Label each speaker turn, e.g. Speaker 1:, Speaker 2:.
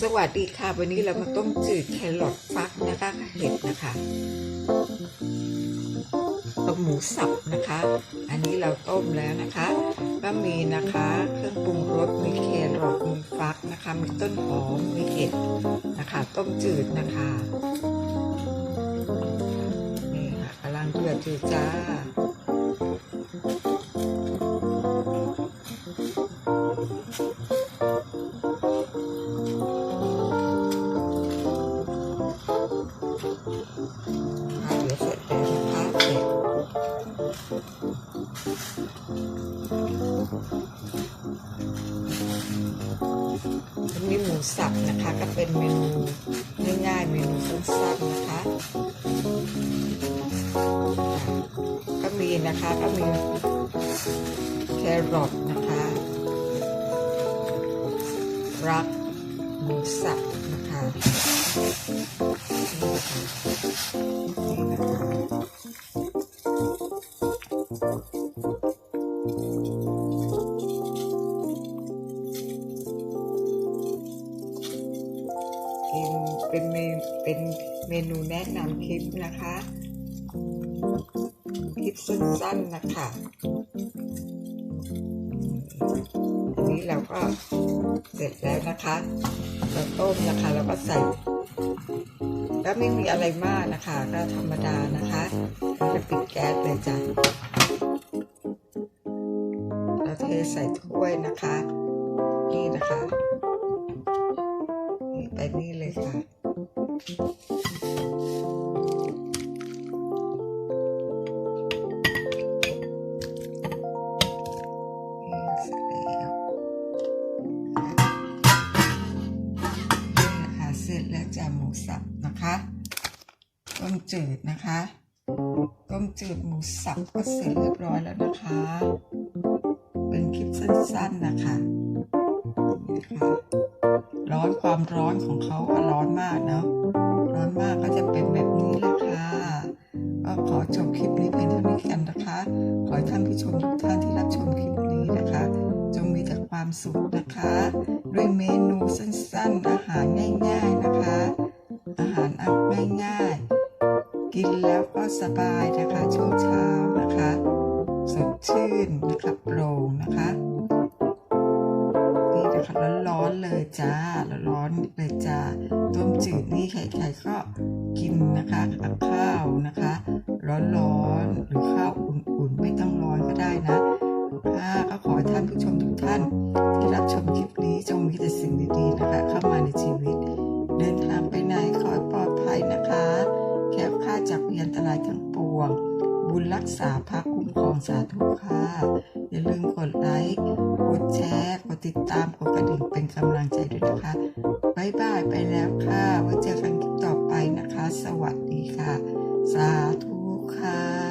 Speaker 1: สวัสดีค่ะ วันนี้เรามาต้มจืดแครอทฟักนะคะเห็ดนะคะต้มหมูสับนะคะ อันนี้เราต้มแล้วนะคะ ก็มีนะคะ เครื่องปรุงรสมีแครอทมีฟักนะคะ มีต้นหอมมีเห็ดนะคะ ต้มจืดนะคะนี่ค่ะกำลังเดือดอยู่จ้า จอันนี้หมูสับนะคะ ก็เป็นเมนูง่ายๆเมนูสั้นๆนะคะ ก็มีนะคะก็มีแครอทนะคะรักหมูสับนะคะ เป็นเป็นเมนเป็นเมนูแนะนำคลิปนะคะ คลิปสั้นๆนะคะอันนี้เราก็เสร็จแล้วนะคะ เราต้มนะคะแล้วก็ใส่ก็ไม่มีอะไรมากนะคะ ก็ธรรมดานะคะจะปิดแก๊สเลยจ้ะ คะไปนี่เลยค่ะนี่เสร็จแล้วนี่นะคะเสร็จแล้วจ้ะหมูสับนะคะต้มจืดนะคะต้มจืดหมูสับก็เสร็จเรียบร้อยแล้วนะคะ เป็นคลิปสั้นๆนะคะ นี่ค่ะร้อนความร้อนของเขาอร้อนมากเนาะร้อนมากก็จะเป็นแบบนี้แหละค่ะก็ขอจบคลิปนี้เพียงเท่านี้กันนะคะ ขอให้ท่านผู้ชมทุกท่านที่รับชมคลิปนี้นะคะ จงมีแต่ความสุขนะคะ ด้วยเมนูสั้นๆ อาหารง่ายๆนะคะ อาหารอัดง่ายๆ กินแล้วก็สบายนะคะช่วงเช้านะคะ สดชื่นนะคะโปร่งนะคะ เลยจ้าร้อนๆเลยจ้าต้มจืดนี่ใครๆก็กินนะคะกับข้าวนะคะ ร้อนๆหรือข้าวอุ่นๆ ไม่ต้องร้อนก็ได้นะค่ะก็ขอท่านผู้ชมทุกท่าน ที่รับชมคลิปนี้จงมีแต่สิ่งดีๆนะคะ เข้ามาในชีวิต เดินทางไปไหนขอปลอดภัยนะคะ แคล้วคลาดจากพยันตรายทั้งปวง บุญรักษาพระคุ้มครองสาธุค่ะ อย่าลืมกดไลค์ กดแชร์ กดติดตาม กดกระดิ่งเป็นกำลังใจด้วยนะคะบายบายไปแล้วค่ะ ไว้เจอกันคลิปต่อไปนะคะ สวัสดีค่ะ สาธุค่ะ